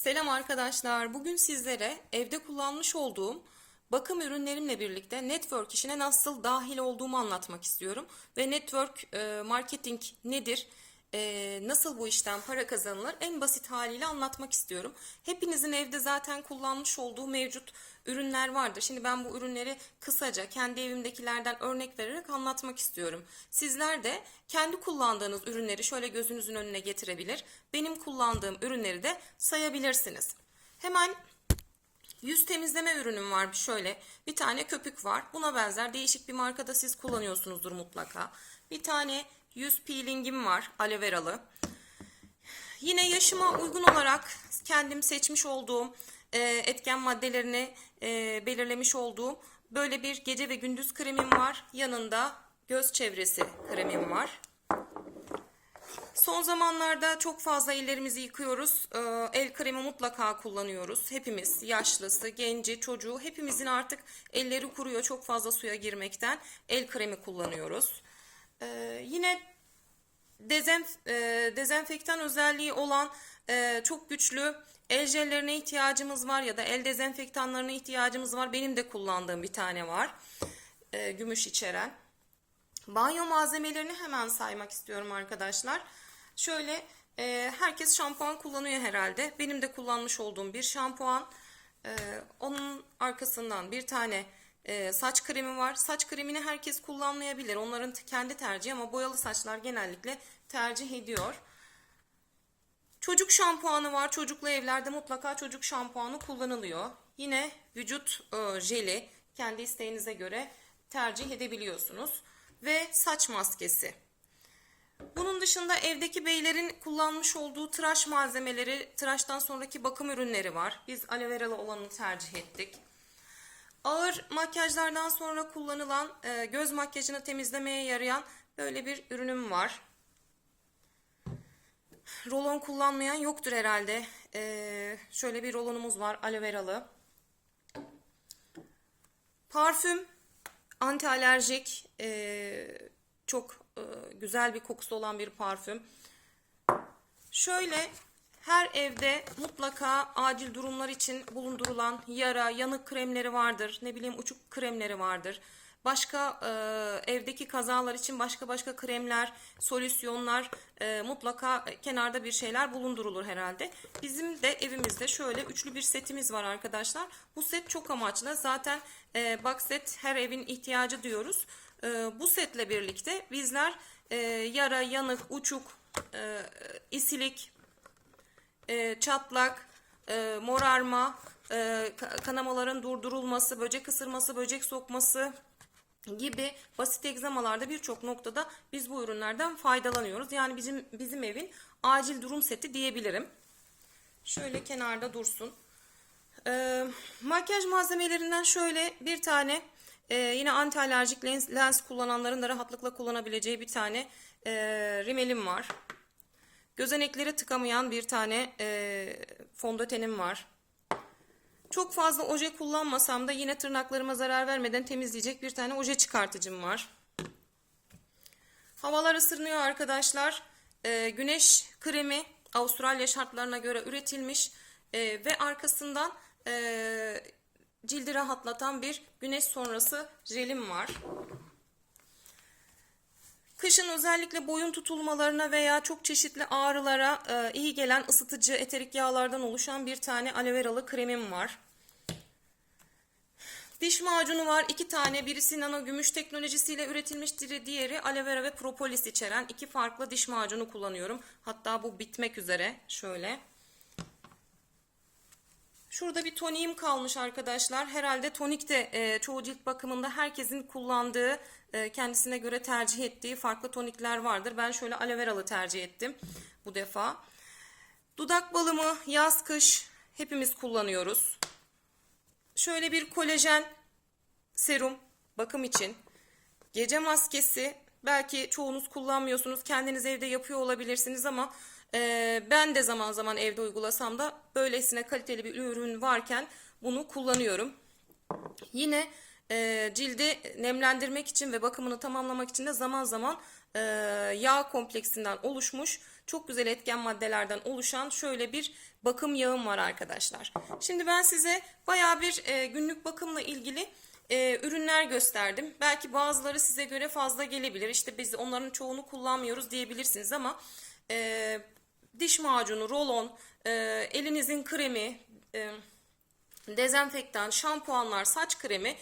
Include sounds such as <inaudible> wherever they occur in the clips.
Selam arkadaşlar. Bugün sizlere evde kullanmış olduğum bakım ürünlerimle birlikte network işine nasıl dahil olduğumu anlatmak istiyorum. Ve network e, marketing nedir? E, nasıl bu işten para kazanılır? En basit haliyle anlatmak istiyorum. Hepinizin evde zaten kullanmış olduğu mevcut ürünler vardır. Şimdi ben bu ürünleri kısaca kendi evimdekilerden örnek vererek anlatmak istiyorum. Sizler de kendi kullandığınız ürünleri şöyle gözünüzün önüne getirebilir. Benim kullandığım ürünleri de sayabilirsiniz. Hemen Yüz temizleme ürünüm var şöyle. Bir tane köpük var. Buna benzer değişik bir markada siz kullanıyorsunuzdur mutlaka. Bir tane yüz peelingim var aloe veralı. Yine yaşıma uygun olarak kendim seçmiş olduğum e, etken maddelerini e, belirlemiş olduğum böyle bir gece ve gündüz kremim var. Yanında göz çevresi kremim var. Son zamanlarda çok fazla ellerimizi yıkıyoruz. Ee, El kremi mutlaka kullanıyoruz. Hepimiz yaşlısı, genci, çocuğu hepimizin artık elleri kuruyor çok fazla suya girmekten. El kremi kullanıyoruz. Ee, Yine dezenf e, dezenfektan özelliği olan e, çok güçlü el jellerine ihtiyacımız var ya da el dezenfektanlarına ihtiyacımız var. Benim de kullandığım bir tane var. E, gümüş içeren. Banyo malzemelerini hemen saymak istiyorum arkadaşlar. Şöyle e, herkes şampuan kullanıyor herhalde. Benim de kullanmış olduğum bir şampuan. E, onun arkasından bir tane e, saç kremi var. Saç kremini herkes kullanmayabilir. Onların kendi tercihi ama boyalı saçlar genellikle tercih ediyor. Çocuk şampuanı var. Çocuklu evlerde mutlaka çocuk şampuanı kullanılıyor. Yine vücut e, jeli kendi isteğinize göre tercih edebiliyorsunuz. Ve saç maskesi. Bunun dışında evdeki beylerin kullanmış olduğu tıraş malzemeleri, tıraştan sonraki bakım ürünleri var. Biz aloe veralı olanı tercih ettik. Ağır makyajlardan sonra kullanılan e, göz makyajını temizlemeye yarayan böyle bir ürünüm var. Rolon kullanmayan yoktur herhalde. E, şöyle bir rolonumuz var aloe veralı. Parfüm, anti alerjik, e, çok e, güzel bir kokusu olan bir parfüm. Şöyle her evde mutlaka acil durumlar için bulundurulan yara, yanık kremleri vardır. Ne bileyim uçuk kremleri vardır. Başka e, evdeki kazalar için başka başka kremler, solüsyonlar e, mutlaka kenarda bir şeyler bulundurulur herhalde. Bizim de evimizde şöyle üçlü bir setimiz var arkadaşlar. Bu set çok amaçlı. Zaten e, box set her evin ihtiyacı diyoruz. E, bu setle birlikte bizler e, yara, yanık, uçuk, e, isilik, e, çatlak, e, morarma, e, ka- kanamaların durdurulması, böcek ısırması, böcek sokması gibi basit egzamalarda birçok noktada biz bu ürünlerden faydalanıyoruz. Yani bizim bizim evin acil durum seti diyebilirim. Şöyle kenarda dursun. Ee, makyaj malzemelerinden şöyle bir tane e, yine anti alerjik lens, lens kullananların da rahatlıkla kullanabileceği bir tane e, rimelim var. Gözenekleri tıkamayan bir tane e, fondötenim var. Çok fazla oje kullanmasam da yine tırnaklarıma zarar vermeden temizleyecek bir tane oje çıkartıcım var. Havalar ısınıyor arkadaşlar. Ee, güneş kremi Avustralya şartlarına göre üretilmiş ee, ve arkasından ee, cildi rahatlatan bir güneş sonrası jelim var. Kışın özellikle boyun tutulmalarına veya çok çeşitli ağrılara e, iyi gelen ısıtıcı eterik yağlardan oluşan bir tane aloe veralı kremim var. Diş macunu var iki tane. Birisi nano gümüş teknolojisiyle üretilmiştir. Diğeri aloe vera ve propolis içeren iki farklı diş macunu kullanıyorum. Hatta bu bitmek üzere. Şöyle. Şurada bir toniğim kalmış arkadaşlar. Herhalde tonik de e, çoğu cilt bakımında herkesin kullandığı, kendisine göre tercih ettiği farklı tonikler vardır. Ben şöyle aloe veralı tercih ettim bu defa. Dudak balımı yaz kış hepimiz kullanıyoruz. Şöyle bir kolajen serum bakım için. Gece maskesi belki çoğunuz kullanmıyorsunuz. Kendiniz evde yapıyor olabilirsiniz ama e, ben de zaman zaman evde uygulasam da böylesine kaliteli bir ürün varken bunu kullanıyorum. Yine e, cildi nemlendirmek için ve bakımını tamamlamak için de zaman zaman e, yağ kompleksinden oluşmuş çok güzel etken maddelerden oluşan şöyle bir bakım yağım var arkadaşlar. Şimdi ben size baya bir e, günlük bakımla ilgili e, ürünler gösterdim. Belki bazıları size göre fazla gelebilir. İşte biz onların çoğunu kullanmıyoruz diyebilirsiniz ama e, diş macunu, rolon, e, elinizin kremi, e, dezenfektan, şampuanlar, saç kremi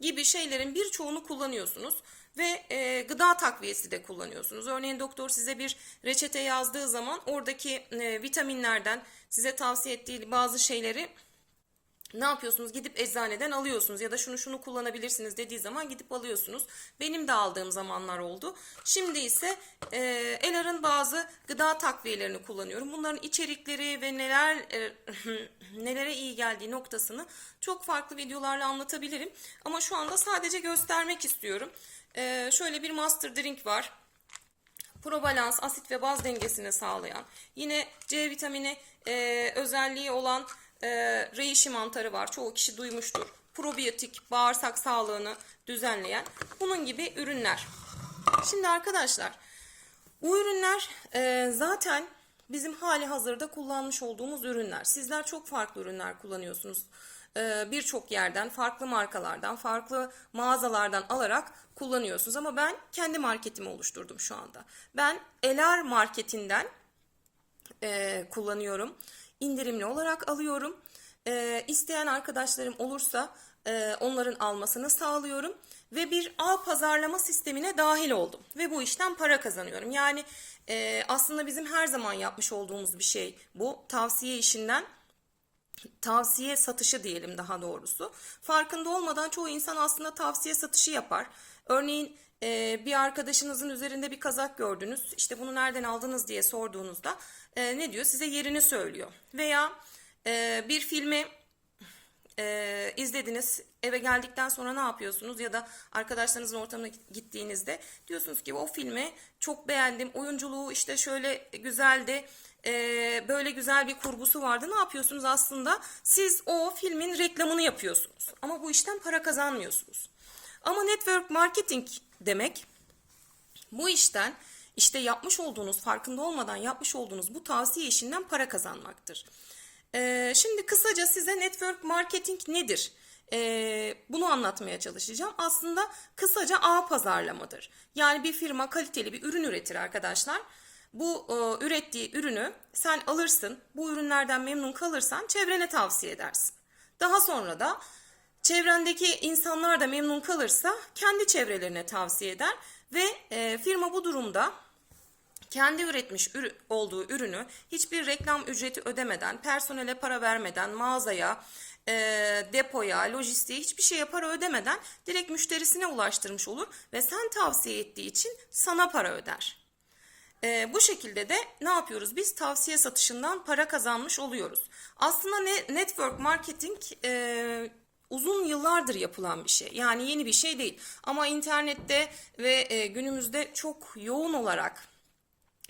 gibi şeylerin birçoğunu kullanıyorsunuz ve e, gıda takviyesi de kullanıyorsunuz. Örneğin doktor size bir reçete yazdığı zaman oradaki e, vitaminlerden size tavsiye ettiği bazı şeyleri ne yapıyorsunuz? Gidip eczaneden alıyorsunuz ya da şunu şunu kullanabilirsiniz dediği zaman gidip alıyorsunuz. Benim de aldığım zamanlar oldu. Şimdi ise e, Elar'ın bazı gıda takviyelerini kullanıyorum. Bunların içerikleri ve neler e, <laughs> nelere iyi geldiği noktasını çok farklı videolarla anlatabilirim. Ama şu anda sadece göstermek istiyorum. E, şöyle bir master drink var. Probalans asit ve baz dengesini sağlayan, yine C vitamini e, özelliği olan e, reishi mantarı var. Çoğu kişi duymuştur. Probiyotik, bağırsak sağlığını düzenleyen bunun gibi ürünler. Şimdi arkadaşlar bu ürünler e, zaten bizim hali hazırda kullanmış olduğumuz ürünler. Sizler çok farklı ürünler kullanıyorsunuz. E, Birçok yerden, farklı markalardan, farklı mağazalardan alarak kullanıyorsunuz. Ama ben kendi marketimi oluşturdum şu anda. Ben Elar marketinden e, kullanıyorum. İndirimli olarak alıyorum. E, isteyen arkadaşlarım olursa e, onların almasını sağlıyorum. Ve bir ağ pazarlama sistemine dahil oldum. Ve bu işten para kazanıyorum. Yani e, aslında bizim her zaman yapmış olduğumuz bir şey bu. Tavsiye işinden tavsiye satışı diyelim daha doğrusu. Farkında olmadan çoğu insan aslında tavsiye satışı yapar. Örneğin e, bir arkadaşınızın üzerinde bir kazak gördünüz. İşte bunu nereden aldınız diye sorduğunuzda e, ne diyor? Size yerini söylüyor. Veya e, bir filmi e, izlediniz. Eve geldikten sonra ne yapıyorsunuz? Ya da arkadaşlarınızın ortamına gittiğinizde diyorsunuz ki o filmi çok beğendim. Oyunculuğu işte şöyle güzeldi. e, böyle güzel bir kurgusu vardı. Ne yapıyorsunuz aslında? Siz o filmin reklamını yapıyorsunuz. Ama bu işten para kazanmıyorsunuz. Ama network marketing demek bu işten işte yapmış olduğunuz farkında olmadan yapmış olduğunuz bu tavsiye işinden para kazanmaktır. Ee, şimdi kısaca size network marketing nedir? Ee, bunu anlatmaya çalışacağım. Aslında kısaca ağ pazarlamadır. Yani bir firma kaliteli bir ürün üretir arkadaşlar. Bu e, ürettiği ürünü sen alırsın, bu ürünlerden memnun kalırsan çevrene tavsiye edersin. Daha sonra da çevrendeki insanlar da memnun kalırsa kendi çevrelerine tavsiye eder ve e, firma bu durumda kendi üretmiş ürü- olduğu ürünü hiçbir reklam ücreti ödemeden, personele para vermeden, mağazaya, e, depoya, lojistiğe hiçbir şeye para ödemeden direkt müşterisine ulaştırmış olur ve sen tavsiye ettiği için sana para öder. E, bu şekilde de ne yapıyoruz? Biz tavsiye satışından para kazanmış oluyoruz. Aslında ne, network marketing e, uzun yıllardır yapılan bir şey. Yani yeni bir şey değil. Ama internette ve e, günümüzde çok yoğun olarak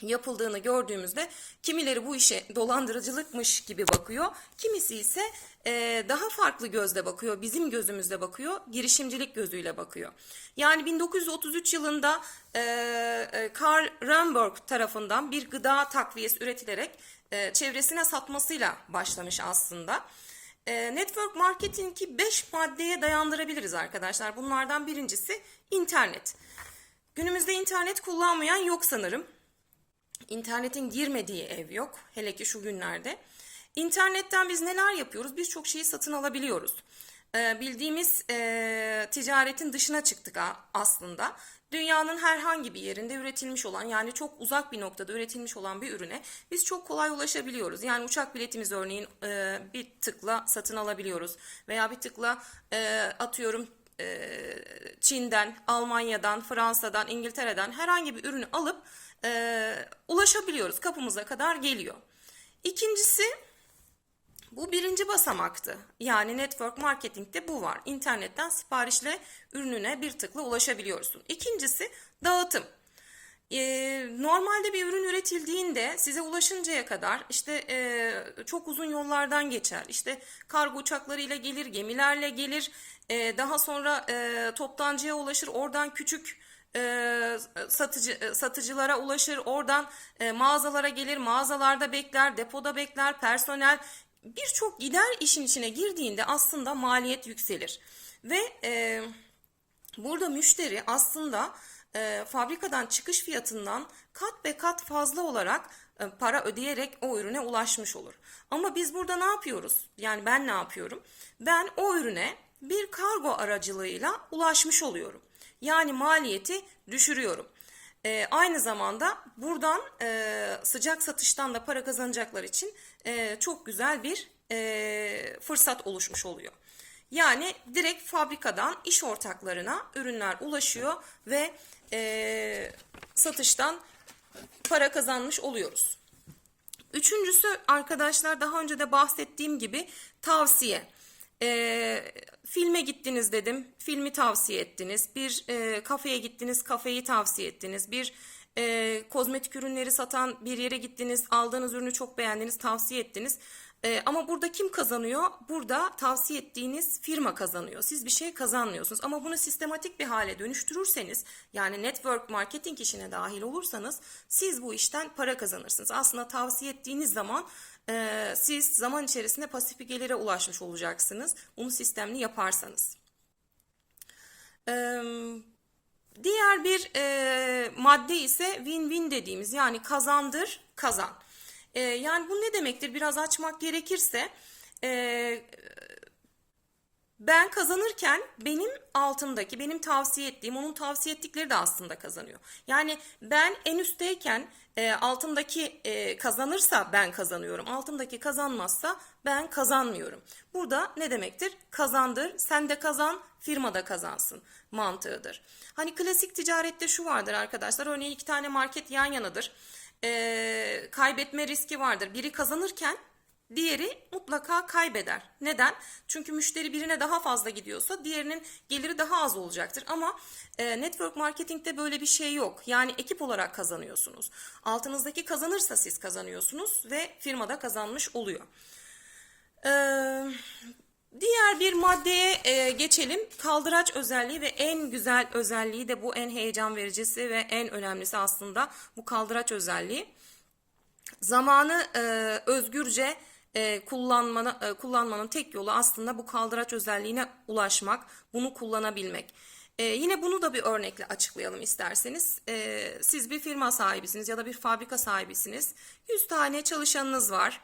yapıldığını gördüğümüzde kimileri bu işe dolandırıcılıkmış gibi bakıyor. Kimisi ise e, daha farklı gözle bakıyor, bizim gözümüzle bakıyor, girişimcilik gözüyle bakıyor. Yani 1933 yılında e, e, Karl Ramberg tarafından bir gıda takviyesi üretilerek e, çevresine satmasıyla başlamış aslında. E, network marketing'i 5 maddeye dayandırabiliriz arkadaşlar. Bunlardan birincisi internet. Günümüzde internet kullanmayan yok sanırım. İnternetin girmediği ev yok. Hele ki şu günlerde. İnternetten biz neler yapıyoruz? Birçok şeyi satın alabiliyoruz. Ee, bildiğimiz e, ticaretin dışına çıktık aslında. Dünyanın herhangi bir yerinde üretilmiş olan yani çok uzak bir noktada üretilmiş olan bir ürüne biz çok kolay ulaşabiliyoruz. Yani uçak biletimizi örneğin e, bir tıkla satın alabiliyoruz. Veya bir tıkla e, atıyorum e, Çin'den, Almanya'dan, Fransa'dan, İngiltere'den herhangi bir ürünü alıp e, ulaşabiliyoruz. Kapımıza kadar geliyor. İkincisi bu birinci basamaktı. Yani network marketingde bu var. İnternetten siparişle ürününe bir tıkla ulaşabiliyorsun. İkincisi dağıtım. Ee, normalde bir ürün üretildiğinde size ulaşıncaya kadar işte e, çok uzun yollardan geçer. İşte kargo uçaklarıyla gelir, gemilerle gelir. E, daha sonra e, toptancıya ulaşır. Oradan küçük e, satıcı e, satıcılara ulaşır, oradan e, mağazalara gelir, mağazalarda bekler, depoda bekler, personel birçok gider işin içine girdiğinde aslında maliyet yükselir ve e, Burada müşteri aslında e, fabrikadan çıkış fiyatından kat be kat fazla olarak e, para ödeyerek o ürüne ulaşmış olur. Ama biz burada ne yapıyoruz? Yani ben ne yapıyorum? Ben o ürüne bir kargo aracılığıyla ulaşmış oluyorum. Yani maliyeti düşürüyorum. E, aynı zamanda buradan e, sıcak satıştan da para kazanacaklar için e, çok güzel bir e, fırsat oluşmuş oluyor. Yani direkt fabrikadan iş ortaklarına ürünler ulaşıyor ve e, satıştan para kazanmış oluyoruz. Üçüncüsü arkadaşlar daha önce de bahsettiğim gibi tavsiye. E, filme gittiniz dedim, filmi tavsiye ettiniz. Bir e, kafeye gittiniz, kafeyi tavsiye ettiniz. Bir e, kozmetik ürünleri satan bir yere gittiniz, aldığınız ürünü çok beğendiniz, tavsiye ettiniz. E, ama burada kim kazanıyor? Burada tavsiye ettiğiniz firma kazanıyor. Siz bir şey kazanmıyorsunuz. Ama bunu sistematik bir hale dönüştürürseniz, yani network marketing işine dahil olursanız, siz bu işten para kazanırsınız. Aslında tavsiye ettiğiniz zaman e, siz zaman içerisinde pasif bir gelire ulaşmış olacaksınız. Bunu sistemli yaparsanız. Eee Diğer bir e, madde ise win-win dediğimiz yani kazandır kazan. E, yani bu ne demektir? Biraz açmak gerekirse e, ben kazanırken benim altımdaki, benim tavsiye ettiğim, onun tavsiye ettikleri de aslında kazanıyor. Yani ben en üstteyken e, altımdaki e, kazanırsa ben kazanıyorum. Altımdaki kazanmazsa ben kazanmıyorum. Burada ne demektir? Kazandır, sen de kazan, firma da kazansın mantığıdır. Hani klasik ticarette şu vardır arkadaşlar. Örneğin iki tane market yan yanadır. E, kaybetme riski vardır. Biri kazanırken Diğeri mutlaka kaybeder. Neden? Çünkü müşteri birine daha fazla gidiyorsa diğerinin geliri daha az olacaktır. Ama e, network marketingte böyle bir şey yok. Yani ekip olarak kazanıyorsunuz. Altınızdaki kazanırsa siz kazanıyorsunuz ve firmada kazanmış oluyor. Ee, diğer bir maddeye e, geçelim. Kaldıraç özelliği ve en güzel özelliği de bu en heyecan vericisi ve en önemlisi aslında bu kaldıraç özelliği. Zamanı e, özgürce e, kullanmanı, e, kullanmanın tek yolu aslında bu kaldıraç özelliğine ulaşmak, bunu kullanabilmek. E, yine bunu da bir örnekle açıklayalım isterseniz. E, siz bir firma sahibisiniz ya da bir fabrika sahibisiniz. 100 tane çalışanınız var.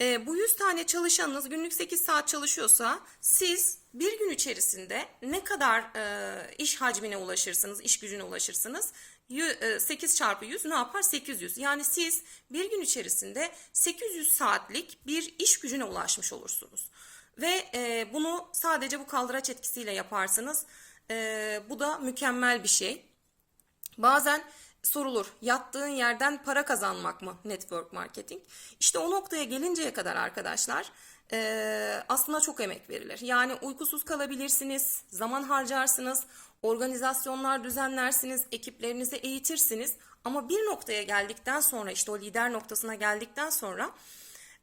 E, bu 100 tane çalışanınız günlük 8 saat çalışıyorsa siz bir gün içerisinde ne kadar e, iş hacmine ulaşırsınız, iş gücüne ulaşırsınız? 8 e, çarpı 100 ne yapar? 800. Yani siz bir gün içerisinde 800 saatlik bir iş gücüne ulaşmış olursunuz. Ve e, bunu sadece bu kaldıraç etkisiyle yaparsınız. E, bu da mükemmel bir şey. Bazen sorulur. Yattığın yerden para kazanmak mı network marketing? İşte o noktaya gelinceye kadar arkadaşlar e, aslında çok emek verilir. Yani uykusuz kalabilirsiniz, zaman harcarsınız, organizasyonlar düzenlersiniz, ekiplerinizi eğitirsiniz. Ama bir noktaya geldikten sonra işte o lider noktasına geldikten sonra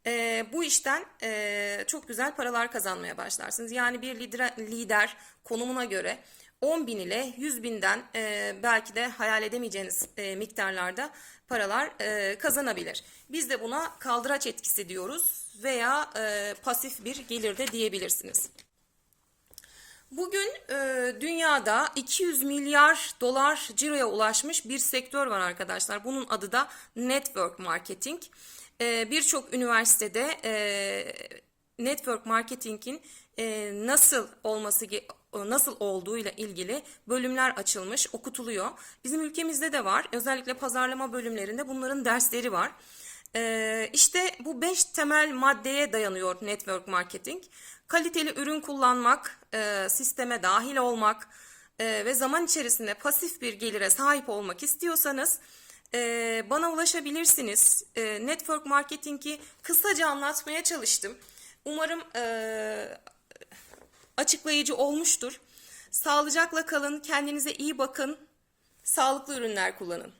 e, bu işten e, çok güzel paralar kazanmaya başlarsınız. Yani bir lider, lider konumuna göre 10 bin ile 100 binden e, belki de hayal edemeyeceğiniz e, miktarlarda paralar e, kazanabilir. Biz de buna kaldıraç etkisi diyoruz veya e, pasif bir gelir de diyebilirsiniz. Bugün e, dünyada 200 milyar dolar ciroya ulaşmış bir sektör var arkadaşlar. Bunun adı da network marketing. E, Birçok üniversitede e, network marketingin e, nasıl olması nasıl olduğu ile ilgili bölümler açılmış, okutuluyor. Bizim ülkemizde de var. Özellikle pazarlama bölümlerinde bunların dersleri var. Ee, işte bu beş temel maddeye dayanıyor network marketing. Kaliteli ürün kullanmak, e, sisteme dahil olmak e, ve zaman içerisinde pasif bir gelire sahip olmak istiyorsanız e, bana ulaşabilirsiniz. E, network marketingi kısaca anlatmaya çalıştım. Umarım e, açıklayıcı olmuştur. Sağlıcakla kalın, kendinize iyi bakın, sağlıklı ürünler kullanın.